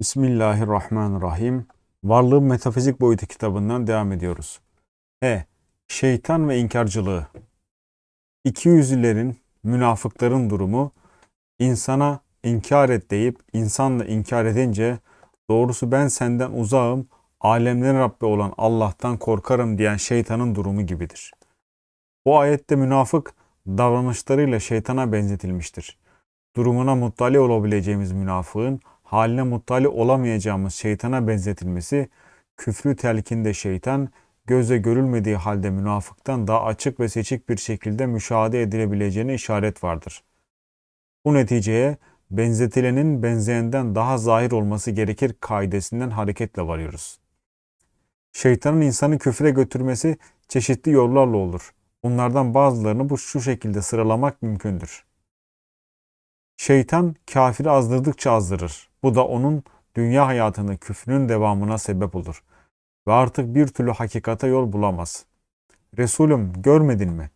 Bismillahirrahmanirrahim. Varlığın Metafizik Boyutu kitabından devam ediyoruz. E. Şeytan ve inkarcılığı. İki yüzlülerin, münafıkların durumu, insana inkar et deyip insanla inkar edince doğrusu ben senden uzağım, alemlerin Rabbi olan Allah'tan korkarım diyen şeytanın durumu gibidir. Bu ayette münafık davranışlarıyla şeytana benzetilmiştir. Durumuna muttali olabileceğimiz münafığın haline muttali olamayacağımız şeytana benzetilmesi, küfrü telkinde şeytan, gözle görülmediği halde münafıktan daha açık ve seçik bir şekilde müşahede edilebileceğine işaret vardır. Bu neticeye benzetilenin benzeyenden daha zahir olması gerekir kaidesinden hareketle varıyoruz. Şeytanın insanı küfre götürmesi çeşitli yollarla olur. Bunlardan bazılarını bu şu şekilde sıralamak mümkündür. Şeytan kafiri azdırdıkça azdırır. Bu da onun dünya hayatında küfrünün devamına sebep olur. Ve artık bir türlü hakikate yol bulamaz. Resulüm görmedin mi?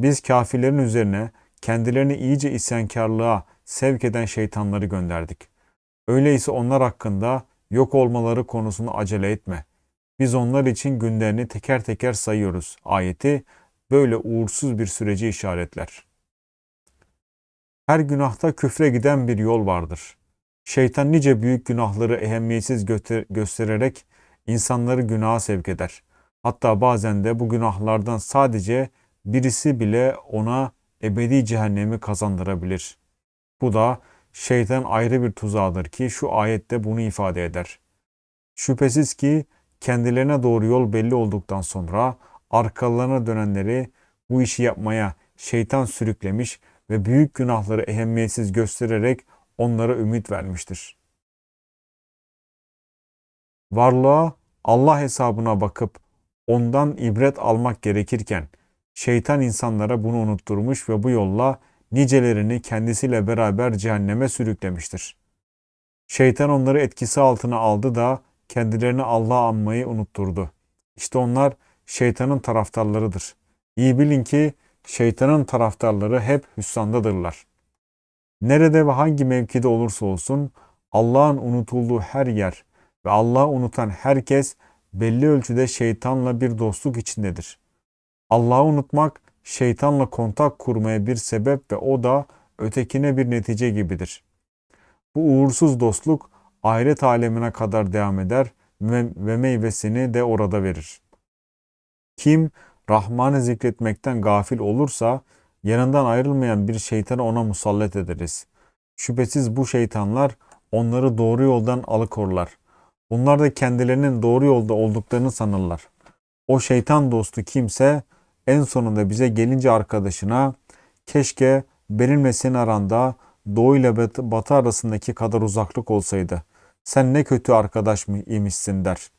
Biz kafirlerin üzerine kendilerini iyice isyankarlığa sevk eden şeytanları gönderdik. Öyleyse onlar hakkında yok olmaları konusunu acele etme. Biz onlar için günlerini teker teker sayıyoruz. Ayeti böyle uğursuz bir süreci işaretler. Her günahta küfre giden bir yol vardır. Şeytan nice büyük günahları ehemmiyetsiz göstererek insanları günaha sevk eder. Hatta bazen de bu günahlardan sadece birisi bile ona ebedi cehennemi kazandırabilir. Bu da şeytan ayrı bir tuzağıdır ki şu ayette bunu ifade eder. Şüphesiz ki kendilerine doğru yol belli olduktan sonra arkalarına dönenleri bu işi yapmaya şeytan sürüklemiş ve büyük günahları ehemmiyetsiz göstererek onlara ümit vermiştir. Varlığa Allah hesabına bakıp ondan ibret almak gerekirken şeytan insanlara bunu unutturmuş ve bu yolla nicelerini kendisiyle beraber cehenneme sürüklemiştir. Şeytan onları etkisi altına aldı da kendilerini Allah'a anmayı unutturdu. İşte onlar şeytanın taraftarlarıdır. İyi bilin ki şeytanın taraftarları hep hüsrandadırlar. Nerede ve hangi mevkide olursa olsun Allah'ın unutulduğu her yer ve Allah'ı unutan herkes belli ölçüde şeytanla bir dostluk içindedir. Allah'ı unutmak şeytanla kontak kurmaya bir sebep ve o da ötekine bir netice gibidir. Bu uğursuz dostluk ahiret alemine kadar devam eder ve, ve meyvesini de orada verir. Kim Rahman'ı zikretmekten gafil olursa yanından ayrılmayan bir şeytanı ona musallat ederiz. Şüphesiz bu şeytanlar onları doğru yoldan alıkorlar. Bunlar da kendilerinin doğru yolda olduklarını sanırlar. O şeytan dostu kimse en sonunda bize gelince arkadaşına keşke benimle senin aranda doğu ile batı arasındaki kadar uzaklık olsaydı. Sen ne kötü arkadaş mı imişsin der.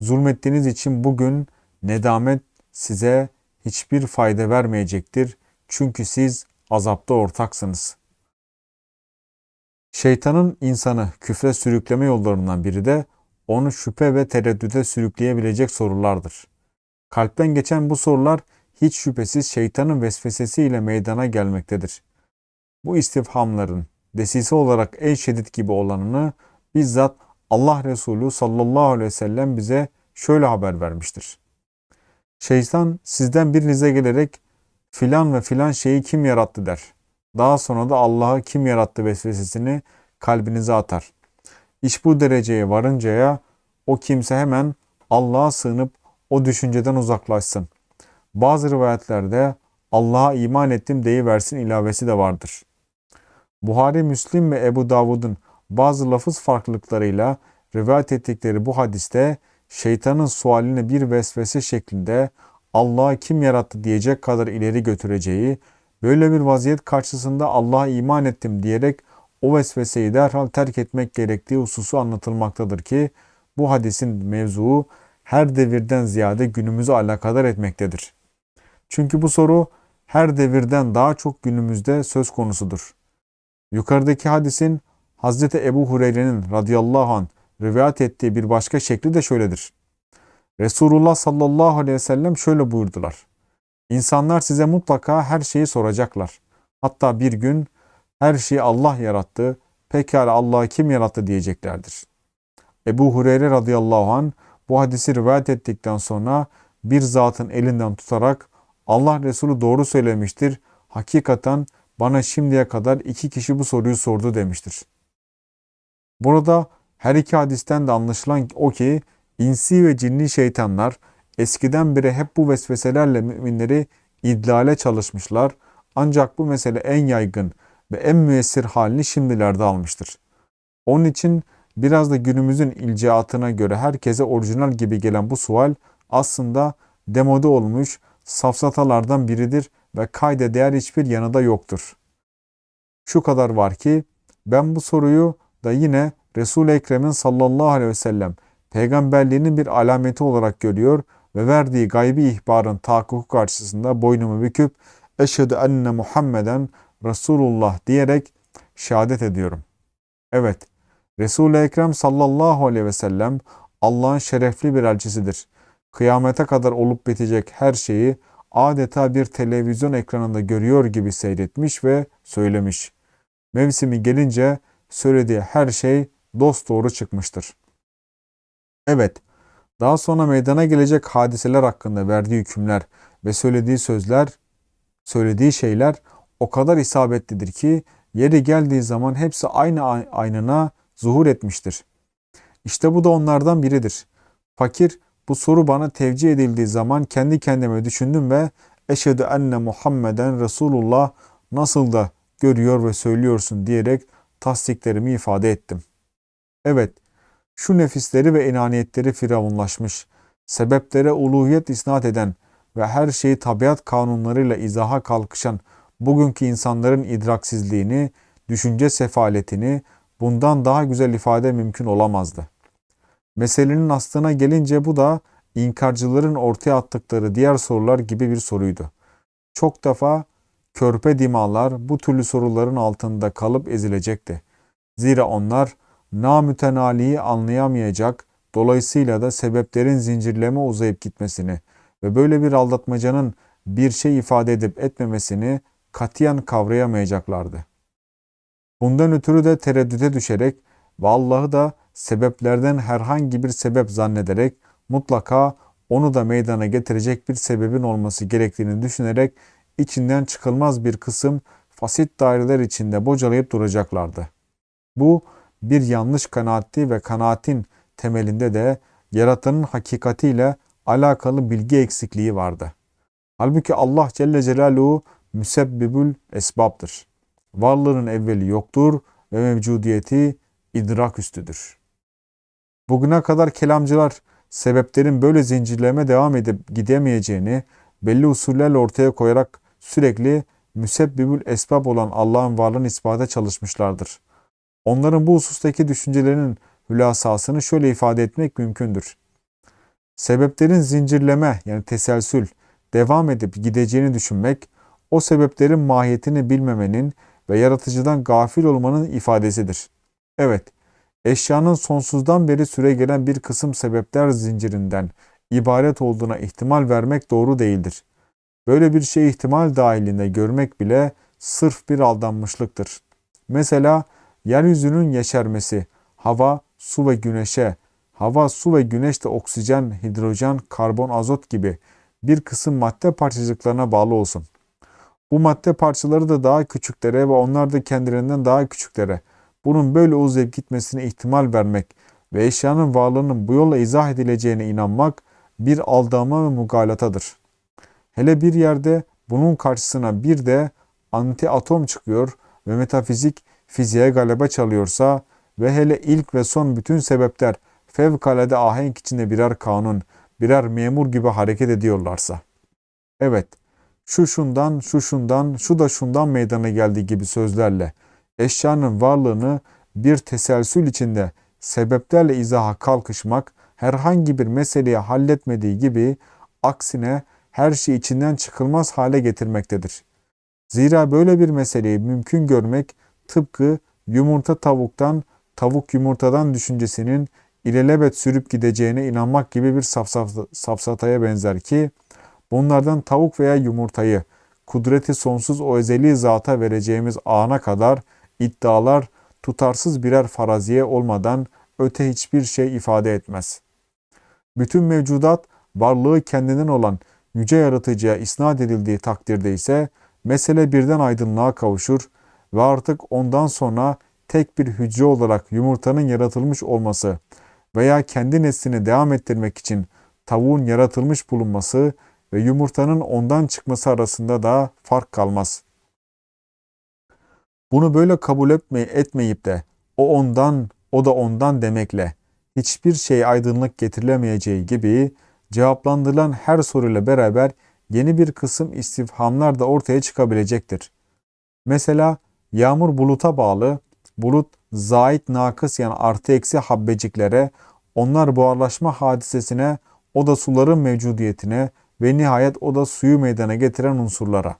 Zulmettiğiniz için bugün nedamet size hiçbir fayda vermeyecektir. Çünkü siz azapta ortaksınız. Şeytanın insanı küfre sürükleme yollarından biri de onu şüphe ve tereddüte sürükleyebilecek sorulardır. Kalpten geçen bu sorular hiç şüphesiz şeytanın vesvesesiyle meydana gelmektedir. Bu istifhamların desisi olarak en şiddet gibi olanını bizzat Allah Resulü sallallahu aleyhi ve sellem bize şöyle haber vermiştir. Şeytan sizden birinize gelerek filan ve filan şeyi kim yarattı der. Daha sonra da Allah'ı kim yarattı vesvesesini kalbinize atar. İş bu dereceye varıncaya o kimse hemen Allah'a sığınıp o düşünceden uzaklaşsın. Bazı rivayetlerde Allah'a iman ettim deyiversin ilavesi de vardır. Buhari, Müslim ve Ebu Davud'un bazı lafız farklılıklarıyla rivayet ettikleri bu hadiste şeytanın sualini bir vesvese şeklinde Allah'ı kim yarattı diyecek kadar ileri götüreceği, böyle bir vaziyet karşısında Allah'a iman ettim diyerek o vesveseyi derhal terk etmek gerektiği hususu anlatılmaktadır ki bu hadisin mevzuu her devirden ziyade günümüzü alakadar etmektedir. Çünkü bu soru her devirden daha çok günümüzde söz konusudur. Yukarıdaki hadisin Hazreti Ebu Hureyre'nin radıyallahu anh rivayet ettiği bir başka şekli de şöyledir. Resulullah sallallahu aleyhi ve sellem şöyle buyurdular. İnsanlar size mutlaka her şeyi soracaklar. Hatta bir gün her şeyi Allah yarattı, pekala Allah'ı kim yarattı diyeceklerdir. Ebu Hureyre radıyallahu an bu hadisi rivayet ettikten sonra bir zatın elinden tutarak Allah Resulü doğru söylemiştir. Hakikaten bana şimdiye kadar iki kişi bu soruyu sordu demiştir. Burada her iki hadisten de anlaşılan o ki insi ve cinni şeytanlar eskiden beri hep bu vesveselerle müminleri idlale çalışmışlar. Ancak bu mesele en yaygın ve en müessir halini şimdilerde almıştır. Onun için biraz da günümüzün ilcaatına göre herkese orijinal gibi gelen bu sual aslında demode olmuş safsatalardan biridir ve kayda değer hiçbir yanı da yoktur. Şu kadar var ki ben bu soruyu da yine Resul-i Ekrem'in sallallahu aleyhi ve sellem peygamberliğinin bir alameti olarak görüyor ve verdiği gaybi ihbarın tahakkuku karşısında boynumu büküp eşhedü enne Muhammeden Resulullah diyerek şehadet ediyorum. Evet, Resul-i Ekrem sallallahu aleyhi ve sellem Allah'ın şerefli bir elçisidir. Kıyamete kadar olup bitecek her şeyi adeta bir televizyon ekranında görüyor gibi seyretmiş ve söylemiş. Mevsimi gelince söylediği her şey dost doğru çıkmıştır. Evet, daha sonra meydana gelecek hadiseler hakkında verdiği hükümler ve söylediği sözler, söylediği şeyler o kadar isabetlidir ki yeri geldiği zaman hepsi aynı aynına zuhur etmiştir. İşte bu da onlardan biridir. Fakir bu soru bana tevcih edildiği zaman kendi kendime düşündüm ve eşhedü enne Muhammeden Resulullah nasıl da görüyor ve söylüyorsun diyerek tasdiklerimi ifade ettim. Evet, şu nefisleri ve inaniyetleri firavunlaşmış, sebeplere uluhiyet isnat eden ve her şeyi tabiat kanunlarıyla izaha kalkışan bugünkü insanların idraksizliğini, düşünce sefaletini bundan daha güzel ifade mümkün olamazdı. Meselenin aslına gelince bu da inkarcıların ortaya attıkları diğer sorular gibi bir soruydu. Çok defa körpe dimalar bu türlü soruların altında kalıp ezilecekti. Zira onlar namütenaliyi anlayamayacak, dolayısıyla da sebeplerin zincirleme uzayıp gitmesini ve böyle bir aldatmacanın bir şey ifade edip etmemesini katiyen kavrayamayacaklardı. Bundan ötürü de tereddüte düşerek ve Allah'ı da sebeplerden herhangi bir sebep zannederek mutlaka onu da meydana getirecek bir sebebin olması gerektiğini düşünerek içinden çıkılmaz bir kısım fasit daireler içinde bocalayıp duracaklardı. Bu bir yanlış kanaatti ve kanaatin temelinde de yaratanın hakikatiyle alakalı bilgi eksikliği vardı. Halbuki Allah Celle Celaluhu müsebbibül esbabdır. Varlığının evveli yoktur ve mevcudiyeti idrak üstüdür. Bugüne kadar kelamcılar sebeplerin böyle zincirleme devam edip gidemeyeceğini belli usullerle ortaya koyarak sürekli müsebbibül esbab olan Allah'ın varlığını ispata çalışmışlardır. Onların bu husustaki düşüncelerinin hülasasını şöyle ifade etmek mümkündür. Sebeplerin zincirleme yani teselsül devam edip gideceğini düşünmek, o sebeplerin mahiyetini bilmemenin ve yaratıcıdan gafil olmanın ifadesidir. Evet, eşyanın sonsuzdan beri süre gelen bir kısım sebepler zincirinden ibaret olduğuna ihtimal vermek doğru değildir. Böyle bir şey ihtimal dahilinde görmek bile sırf bir aldanmışlıktır. Mesela yeryüzünün yeşermesi, hava, su ve güneşe, hava, su ve güneşte oksijen, hidrojen, karbon, azot gibi bir kısım madde parçacıklarına bağlı olsun. Bu madde parçaları da daha küçüklere ve onlar da kendilerinden daha küçüklere, bunun böyle uzayıp gitmesine ihtimal vermek ve eşyanın varlığının bu yolla izah edileceğine inanmak bir aldanma ve mugalatadır. Hele bir yerde bunun karşısına bir de anti atom çıkıyor ve metafizik fiziğe galebe çalıyorsa ve hele ilk ve son bütün sebepler fevkalade ahenk içinde birer kanun, birer memur gibi hareket ediyorlarsa. Evet, şu şundan, şu şundan, şu da şundan meydana geldiği gibi sözlerle eşyanın varlığını bir teselsül içinde sebeplerle izaha kalkışmak herhangi bir meseleyi halletmediği gibi aksine her şey içinden çıkılmaz hale getirmektedir. Zira böyle bir meseleyi mümkün görmek tıpkı yumurta tavuktan, tavuk yumurtadan düşüncesinin ilelebet sürüp gideceğine inanmak gibi bir safsataya benzer ki bunlardan tavuk veya yumurtayı kudreti sonsuz o ezeli zata vereceğimiz ana kadar iddialar tutarsız birer faraziye olmadan öte hiçbir şey ifade etmez. Bütün mevcudat varlığı kendinden olan yüce yaratıcıya isnat edildiği takdirde ise mesele birden aydınlığa kavuşur ve artık ondan sonra tek bir hücre olarak yumurtanın yaratılmış olması veya kendi neslini devam ettirmek için tavuğun yaratılmış bulunması ve yumurtanın ondan çıkması arasında da fark kalmaz. Bunu böyle kabul etme, etmeyip de o ondan, o da ondan demekle hiçbir şey aydınlık getirilemeyeceği gibi cevaplandırılan her soruyla beraber yeni bir kısım istifhamlar da ortaya çıkabilecektir. Mesela yağmur buluta bağlı, bulut zait nakıs yani artı eksi habbeciklere, onlar buharlaşma hadisesine, o da suların mevcudiyetine ve nihayet o da suyu meydana getiren unsurlara.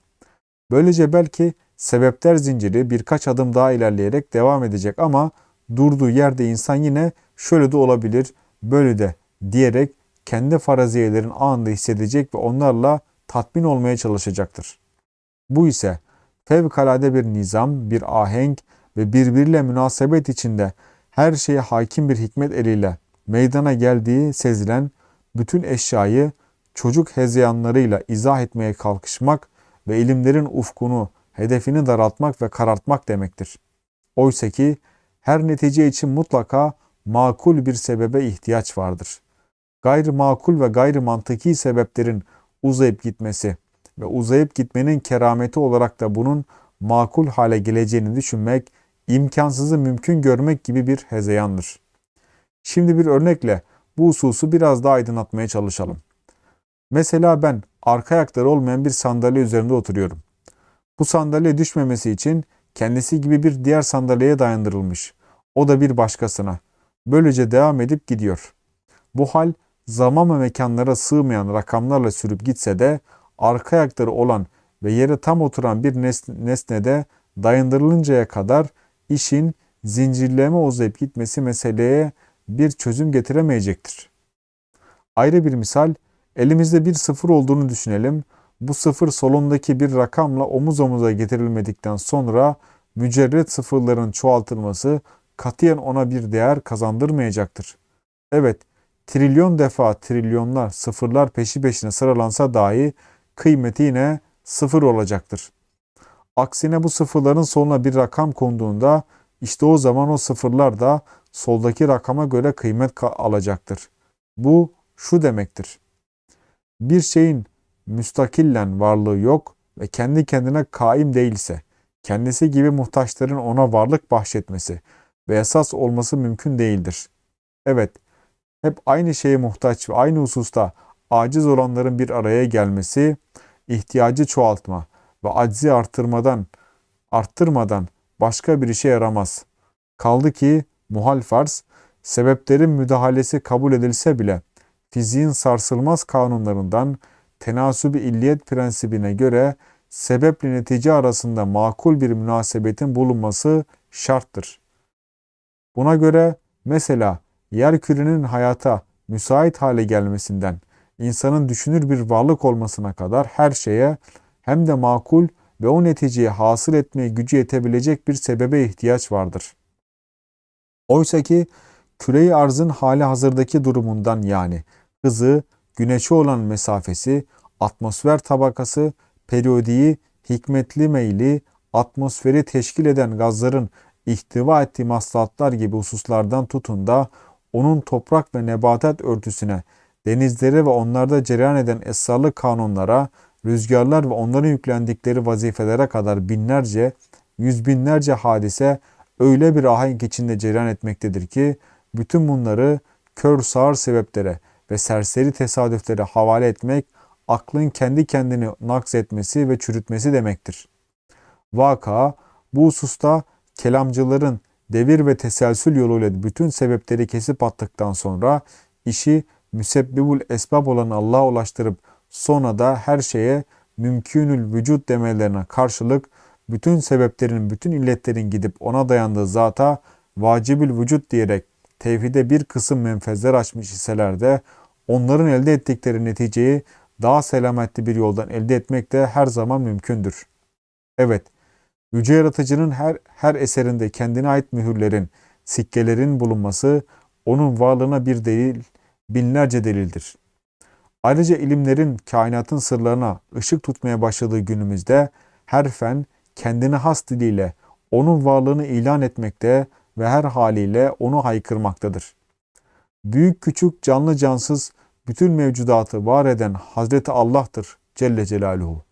Böylece belki sebepler zinciri birkaç adım daha ilerleyerek devam edecek ama durduğu yerde insan yine şöyle de olabilir, böyle de diyerek kendi faraziyelerin anında hissedecek ve onlarla tatmin olmaya çalışacaktır. Bu ise fevkalade bir nizam, bir ahenk ve birbiriyle münasebet içinde her şeye hakim bir hikmet eliyle meydana geldiği sezilen bütün eşyayı çocuk hezeyanlarıyla izah etmeye kalkışmak ve ilimlerin ufkunu, hedefini daraltmak ve karartmak demektir. Oysa ki her netice için mutlaka makul bir sebebe ihtiyaç vardır. Gayrı makul ve gayrı mantıki sebeplerin uzayıp gitmesi ve uzayıp gitmenin kerameti olarak da bunun makul hale geleceğini düşünmek, imkansızı mümkün görmek gibi bir hezeyandır. Şimdi bir örnekle bu hususu biraz daha aydınlatmaya çalışalım. Mesela ben arka ayakları olmayan bir sandalye üzerinde oturuyorum. Bu sandalye düşmemesi için kendisi gibi bir diğer sandalyeye dayandırılmış. O da bir başkasına. Böylece devam edip gidiyor. Bu hal zaman ve mekanlara sığmayan rakamlarla sürüp gitse de arka ayakları olan ve yere tam oturan bir nesnede dayandırılıncaya kadar işin zincirleme uzayıp gitmesi meseleye bir çözüm getiremeyecektir. Ayrı bir misal, elimizde bir sıfır olduğunu düşünelim. Bu sıfır solundaki bir rakamla omuz omuza getirilmedikten sonra mücerret sıfırların çoğaltılması katiyen ona bir değer kazandırmayacaktır. Evet, trilyon defa trilyonlar sıfırlar peşi peşine sıralansa dahi kıymeti yine sıfır olacaktır. Aksine bu sıfırların sonuna bir rakam konduğunda işte o zaman o sıfırlar da soldaki rakama göre kıymet alacaktır. Bu şu demektir. Bir şeyin müstakillen varlığı yok ve kendi kendine kaim değilse, kendisi gibi muhtaçların ona varlık bahşetmesi ve esas olması mümkün değildir. Evet, hep aynı şeye muhtaç ve aynı hususta aciz olanların bir araya gelmesi, ihtiyacı çoğaltma ve aczi artırmadan, arttırmadan başka bir işe yaramaz. Kaldı ki muhal farz, sebeplerin müdahalesi kabul edilse bile fiziğin sarsılmaz kanunlarından tenasübi illiyet prensibine göre sebeple netice arasında makul bir münasebetin bulunması şarttır. Buna göre mesela yer kürenin hayata müsait hale gelmesinden insanın düşünür bir varlık olmasına kadar her şeye hem de makul ve o neticeyi hasıl etmeye gücü yetebilecek bir sebebe ihtiyaç vardır. Oysa ki küreyi arzın hali hazırdaki durumundan yani hızı, güneşe olan mesafesi, atmosfer tabakası, periyodiği, hikmetli meyli, atmosferi teşkil eden gazların ihtiva ettiği maslahatlar gibi hususlardan tutun da onun toprak ve nebatat örtüsüne, denizlere ve onlarda cereyan eden esrarlı kanunlara, rüzgarlar ve onların yüklendikleri vazifelere kadar binlerce, yüz binlerce hadise öyle bir ahenk içinde cereyan etmektedir ki bütün bunları kör sağır sebeplere ve serseri tesadüflere havale etmek aklın kendi kendini naks etmesi ve çürütmesi demektir. Vaka bu hususta kelamcıların devir ve teselsül yoluyla bütün sebepleri kesip attıktan sonra işi müsebbibul esbab olan Allah'a ulaştırıp sonra da her şeye mümkünül vücut demelerine karşılık bütün sebeplerin, bütün illetlerin gidip ona dayandığı zata vacibül vücut diyerek tevhide bir kısım menfezler açmış iseler de onların elde ettikleri neticeyi daha selametli bir yoldan elde etmek de her zaman mümkündür. Evet, Yüce Yaratıcı'nın her, her eserinde kendine ait mühürlerin, sikkelerin bulunması onun varlığına bir delil, binlerce delildir. Ayrıca ilimlerin kainatın sırlarına ışık tutmaya başladığı günümüzde her fen kendine has diliyle onun varlığını ilan etmekte ve her haliyle onu haykırmaktadır. Büyük küçük canlı cansız bütün mevcudatı var eden Hazreti Allah'tır Celle Celaluhu.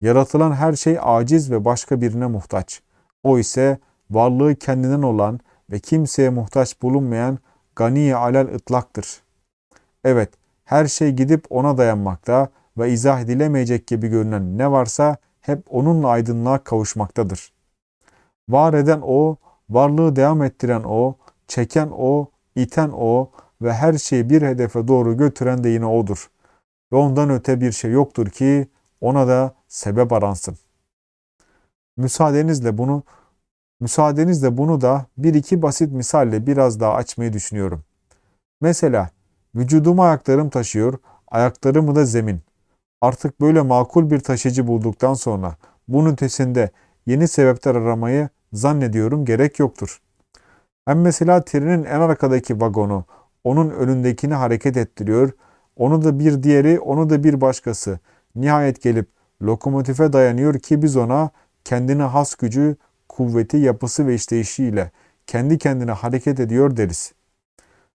Yaratılan her şey aciz ve başka birine muhtaç. O ise varlığı kendinden olan ve kimseye muhtaç bulunmayan gani alel ıtlaktır. Evet, her şey gidip ona dayanmakta ve izah edilemeyecek gibi görünen ne varsa hep onunla aydınlığa kavuşmaktadır. Var eden o, varlığı devam ettiren o, çeken o, iten o ve her şeyi bir hedefe doğru götüren de yine odur. Ve ondan öte bir şey yoktur ki ona da sebep aransın. Müsaadenizle bunu müsaadenizle bunu da bir iki basit misalle biraz daha açmayı düşünüyorum. Mesela vücudumu ayaklarım taşıyor, ayaklarımı da zemin. Artık böyle makul bir taşıcı bulduktan sonra bunun ötesinde yeni sebepler aramayı zannediyorum gerek yoktur. Hem mesela trenin en arkadaki vagonu onun önündekini hareket ettiriyor, onu da bir diğeri, onu da bir başkası. Nihayet gelip lokomotife dayanıyor ki biz ona kendine has gücü, kuvveti, yapısı ve işleyişiyle kendi kendine hareket ediyor deriz.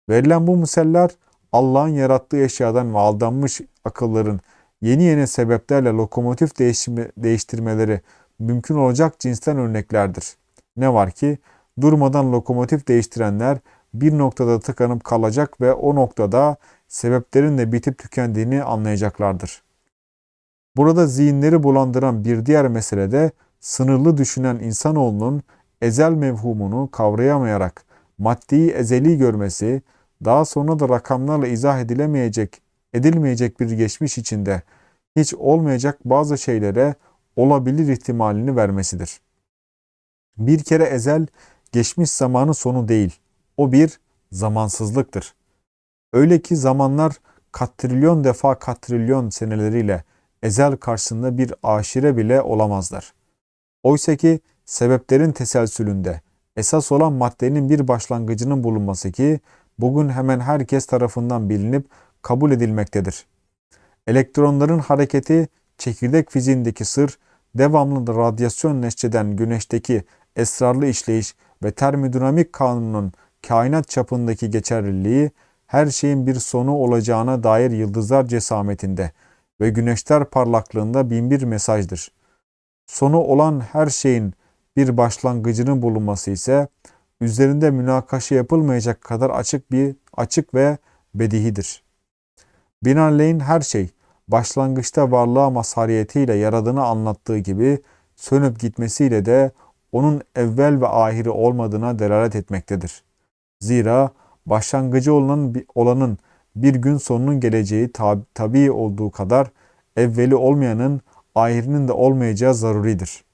Verilen bu misaller Allah'ın yarattığı eşyadan ve aldanmış akılların yeni yeni sebeplerle lokomotif değişimi, değiştirmeleri mümkün olacak cinsten örneklerdir. Ne var ki durmadan lokomotif değiştirenler bir noktada tıkanıp kalacak ve o noktada sebeplerin de bitip tükendiğini anlayacaklardır. Burada zihinleri bulandıran bir diğer mesele de sınırlı düşünen insanoğlunun ezel mevhumunu kavrayamayarak maddeyi ezeli görmesi, daha sonra da rakamlarla izah edilemeyecek, edilmeyecek bir geçmiş içinde hiç olmayacak bazı şeylere olabilir ihtimalini vermesidir. Bir kere ezel geçmiş zamanı sonu değil. O bir zamansızlıktır. Öyle ki zamanlar katrilyon defa katrilyon seneleriyle ezel karşısında bir aşire bile olamazlar. Oysa ki sebeplerin teselsülünde esas olan maddenin bir başlangıcının bulunması ki bugün hemen herkes tarafından bilinip kabul edilmektedir. Elektronların hareketi çekirdek fiziğindeki sır, devamlı radyasyon neşreden güneşteki esrarlı işleyiş ve termodinamik kanunun kainat çapındaki geçerliliği her şeyin bir sonu olacağına dair yıldızlar cesametinde ve güneşler parlaklığında binbir mesajdır. Sonu olan her şeyin bir başlangıcının bulunması ise üzerinde münakaşa yapılmayacak kadar açık bir açık ve bedihidir. Binaenaleyh her şey başlangıçta varlığa mazhariyetiyle yaradığını anlattığı gibi sönüp gitmesiyle de onun evvel ve ahiri olmadığına delalet etmektedir. Zira başlangıcı olan olanın bir gün sonunun geleceği tab tabii olduğu kadar evveli olmayanın ahirinin de olmayacağı zaruridir.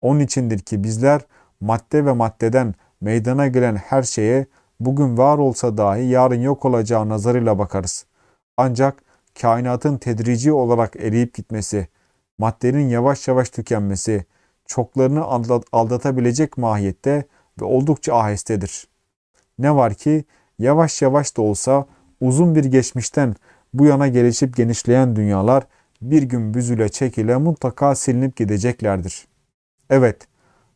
Onun içindir ki bizler madde ve maddeden meydana gelen her şeye bugün var olsa dahi yarın yok olacağı nazarıyla bakarız. Ancak kainatın tedrici olarak eriyip gitmesi, maddenin yavaş yavaş tükenmesi, çoklarını aldatabilecek mahiyette ve oldukça ahestedir. Ne var ki yavaş yavaş da olsa uzun bir geçmişten bu yana gelişip genişleyen dünyalar bir gün büzüle çekile mutlaka silinip gideceklerdir. Evet,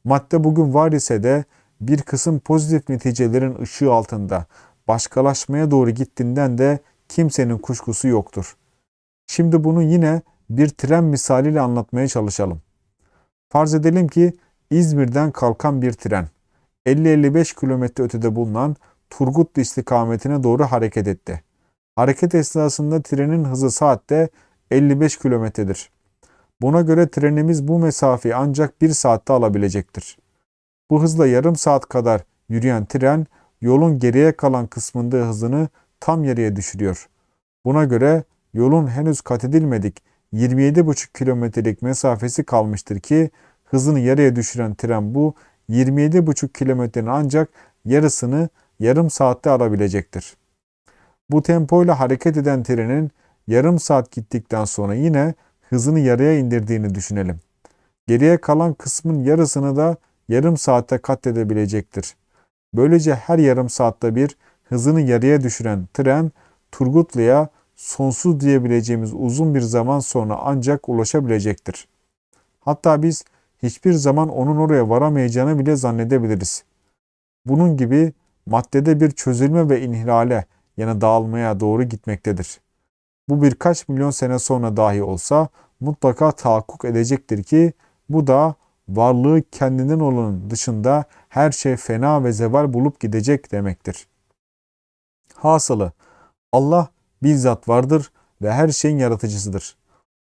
madde bugün var ise de bir kısım pozitif neticelerin ışığı altında başkalaşmaya doğru gittiğinden de kimsenin kuşkusu yoktur. Şimdi bunu yine bir tren misaliyle anlatmaya çalışalım. Farz edelim ki İzmir'den kalkan bir tren 50-55 kilometre ötede bulunan Turgutlu istikametine doğru hareket etti. Hareket esnasında trenin hızı saatte 55 kilometredir. Buna göre trenimiz bu mesafeyi ancak bir saatte alabilecektir. Bu hızla yarım saat kadar yürüyen tren yolun geriye kalan kısmında hızını tam yarıya düşürüyor. Buna göre yolun henüz kat edilmedik 27,5 kilometrelik mesafesi kalmıştır ki hızını yarıya düşüren tren bu 27,5 kilometrenin ancak yarısını yarım saatte alabilecektir. Bu tempoyla hareket eden trenin yarım saat gittikten sonra yine hızını yarıya indirdiğini düşünelim. Geriye kalan kısmın yarısını da yarım saatte kat edebilecektir. Böylece her yarım saatte bir hızını yarıya düşüren tren Turgutlu'ya sonsuz diyebileceğimiz uzun bir zaman sonra ancak ulaşabilecektir. Hatta biz hiçbir zaman onun oraya varamayacağını bile zannedebiliriz. Bunun gibi maddede bir çözülme ve inhilale yani dağılmaya doğru gitmektedir. Bu birkaç milyon sene sonra dahi olsa mutlaka tahakkuk edecektir ki bu da varlığı kendinden olanın dışında her şey fena ve zeval bulup gidecek demektir. Hasılı Allah bizzat vardır ve her şeyin yaratıcısıdır.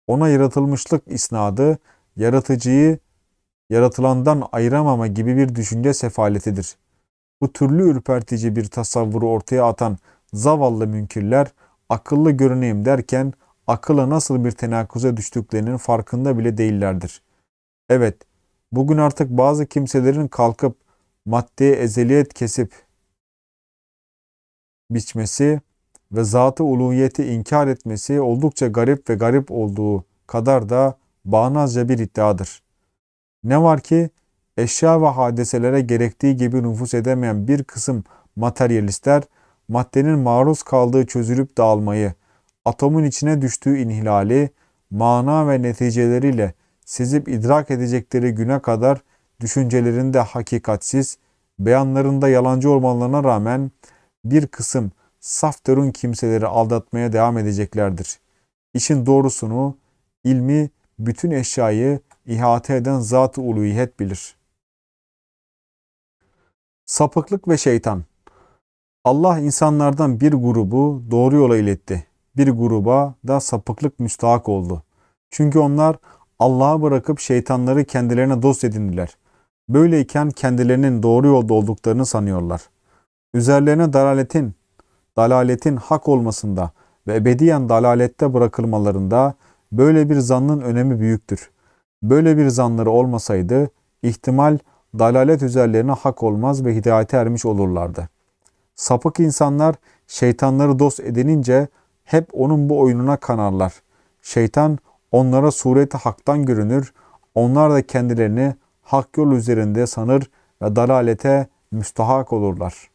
Ona yaratılmışlık isnadı, yaratıcıyı yaratılandan ayıramama gibi bir düşünce sefaletidir. Bu türlü ürpertici bir tasavvuru ortaya atan zavallı münkirler akıllı görüneyim derken akıla nasıl bir tenakuza düştüklerinin farkında bile değillerdir. Evet, bugün artık bazı kimselerin kalkıp maddeye ezeliyet kesip biçmesi ve zatı uluhiyeti inkar etmesi oldukça garip ve garip olduğu kadar da bağnazca bir iddiadır. Ne var ki eşya ve hadiselere gerektiği gibi nüfus edemeyen bir kısım materyalistler maddenin maruz kaldığı çözülüp dağılmayı, atomun içine düştüğü inhilali, mana ve neticeleriyle sezip idrak edecekleri güne kadar düşüncelerinde hakikatsiz, beyanlarında yalancı olmalarına rağmen bir kısım saf derun kimseleri aldatmaya devam edeceklerdir. İşin doğrusunu, ilmi, bütün eşyayı ihate eden zat-ı uluhiyet bilir. Sapıklık ve şeytan Allah insanlardan bir grubu doğru yola iletti. Bir gruba da sapıklık müstahak oldu. Çünkü onlar Allah'ı bırakıp şeytanları kendilerine dost edindiler. Böyleyken kendilerinin doğru yolda olduklarını sanıyorlar. Üzerlerine dalaletin, dalaletin hak olmasında ve ebediyen dalalette bırakılmalarında böyle bir zannın önemi büyüktür. Böyle bir zanları olmasaydı ihtimal dalalet üzerlerine hak olmaz ve hidayete ermiş olurlardı. Sapık insanlar şeytanları dost edinince hep onun bu oyununa kanarlar. Şeytan onlara sureti haktan görünür, onlar da kendilerini hak yol üzerinde sanır ve dalalete müstahak olurlar.''